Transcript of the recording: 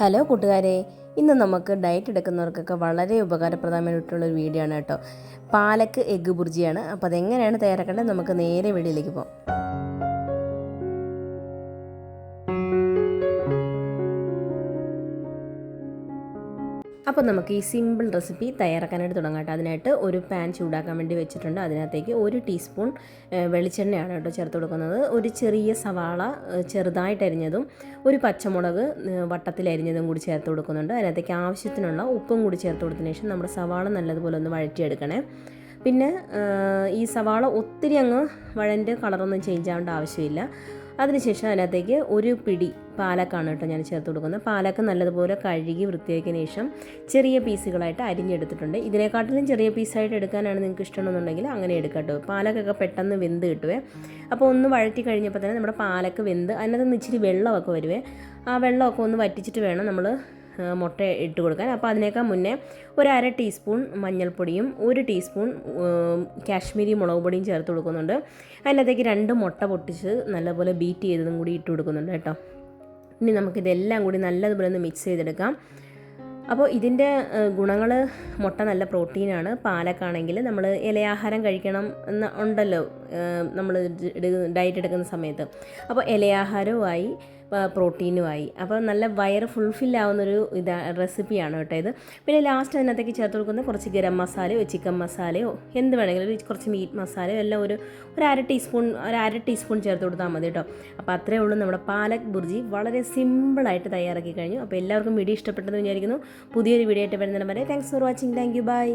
Hello കൂട്ടുകാരെ ഇന്ന് നമുക്ക് ഡയറ്റ് എടുക്കുന്നവർക്കൊക്കെ വളരെ ഉപകാരപ്രദമായിട്ടുള്ളൊരു വീഡിയോ ആണ് കേട്ടോ. പാലക്ക് എഗ്ഗ് ബുർജിയാണ്. അപ്പോൾ അതെങ്ങനെയാണ് തയ്യാറാക്കേണ്ടത്? നമുക്ക് നേരെ വീഡിയോയിലേക്ക് പോകാം. അപ്പോൾ നമുക്ക് ഈ സിമ്പിൾ റെസിപ്പി തയ്യാറാക്കാനായിട്ട് തുടങ്ങാം കേട്ടോ. അതിനായിട്ട് ഒരു പാൻ ചൂടാക്കാൻ വേണ്ടി വെച്ചിട്ടുണ്ട്. അതിനകത്തേക്ക് ഒരു ടീസ്പൂൺ വെളിച്ചെണ്ണയാണ് കേട്ടോ ചേർത്ത് കൊടുക്കുന്നത്. ഒരു ചെറിയ സവാള ചെറുതായിട്ട് അരിഞ്ഞതും ഒരു പച്ചമുളക് വട്ടത്തിൽ അരിഞ്ഞതും കൂടി ചേർത്ത് കൊടുക്കുന്നുണ്ട്. അതിനകത്തേക്ക് ആവശ്യത്തിനുള്ള ഉപ്പും കൂടി ചേർത്ത് കൊടുത്തതിന് ശേഷം നമ്മുടെ സവാള നല്ലതുപോലെ ഒന്ന് വഴറ്റിയെടുക്കണേ. പിന്നെ ഈ സവാള ഒത്തിരി അങ്ങ് വഴന്റെ കളറൊന്നും ചേഞ്ച് ആവേണ്ട ആവശ്യമില്ല. അതിനുശേഷം അതിനകത്തേക്ക് ഒരു പിടി പാലക്കാണ് കേട്ടോ ഞാൻ ചേർത്ത് കൊടുക്കുന്നത്. പാലക്ക് നല്ലതുപോലെ കഴുകി വൃത്തിയാക്കിയതിന് ശേഷം ചെറിയ പീസുകളായിട്ട് അരിഞ്ഞെടുത്തിട്ടുണ്ട്. ഇതിനെക്കാട്ടിലും ചെറിയ പീസായിട്ട് എടുക്കാനാണ് നിങ്ങൾക്ക് ഇഷ്ടമെന്നുണ്ടെങ്കിൽ അങ്ങനെ എടുക്കാം കേട്ടോ. പാലക്കൊക്കെ പെട്ടെന്ന് വെന്ത് കിട്ടുവേ. അപ്പോൾ ഒന്ന് വഴറ്റി കഴിഞ്ഞപ്പോൾ തന്നെ നമ്മുടെ പാലക്ക് വെന്ത് അതിനകത്ത് നിന്ന് ഇച്ചിരി വെള്ളമൊക്കെ വരുവേ. ആ വെള്ളമൊക്കെ ഒന്ന് വറ്റിച്ചിട്ട് വേണം നമ്മൾ മുട്ട ഇട്ട് കൊടുക്കാൻ. അപ്പോൾ അതിനേക്കാൾ മുന്നേ ഒരു അര ടീസ്പൂൺ മഞ്ഞൾപ്പൊടിയും ഒരു ടീസ്പൂൺ കാശ്മീരി മുളക് പൊടിയും ചേർത്ത് കൊടുക്കുന്നുണ്ട്. അതിനകത്തേക്ക് രണ്ട് മുട്ട പൊട്ടിച്ച് നല്ലപോലെ ബീറ്റ് ചെയ്തതും കൂടി ഇട്ട് കൊടുക്കുന്നുണ്ട് കേട്ടോ. ഇനി നമുക്കിതെല്ലാം കൂടി നല്ലതുപോലെ ഒന്ന് മിക്സ് ചെയ്തെടുക്കാം. അപ്പോൾ ഇതിന്റെ ഗുണങ്ങൾ മുട്ട നല്ല പ്രോട്ടീനാണ്. പാലക്കാണെങ്കിൽ നമ്മൾ ഇലയാഹാരം കഴിക്കണം എന്ന് ഉണ്ടല്ലോ നമ്മൾ ഡയറ്റ് എടുക്കുന്ന സമയത്ത്. അപ്പോൾ ഇലയാഹാരവുമായി പ്രോട്ടീനുമായി. അപ്പോൾ നല്ല വയറ് ഫുൾഫിൽ ആവുന്നൊരു ഇതാ റെസിപ്പിയാണ് കേട്ടോ ഇത്. പിന്നെ ലാസ്റ്റ് അതിനകത്തേക്ക് ചേർത്ത് കൊടുക്കുന്ന കുറച്ച് ഗരം മസാലയോ ചിക്കൻ മസാലയോ എന്ത് വേണമെങ്കിലും കുറച്ച് മീറ്റ് മസാലയോ എല്ലാം ഒരു ഒരു അര ടീസ്പൂൺ ഒരു അര ടീസ്പൂൺ ചേർത്ത് കൊടുത്താൽ മതി കേട്ടോ. അപ്പോൾ അത്രയേ ഉള്ളൂ നമ്മുടെ പാലക് ബുർജി. വളരെ സിമ്പിളായിട്ട് തയ്യാറാക്കി കഴിഞ്ഞു. അപ്പോൾ എല്ലാവർക്കും വീഡിയോ ഇഷ്ടപ്പെട്ടെന്ന് വിചാരിക്കുന്നു. പുതിയൊരു വീഡിയോ ആയിട്ട് വരുന്നതിന് വരെ thanks for watching thank you bye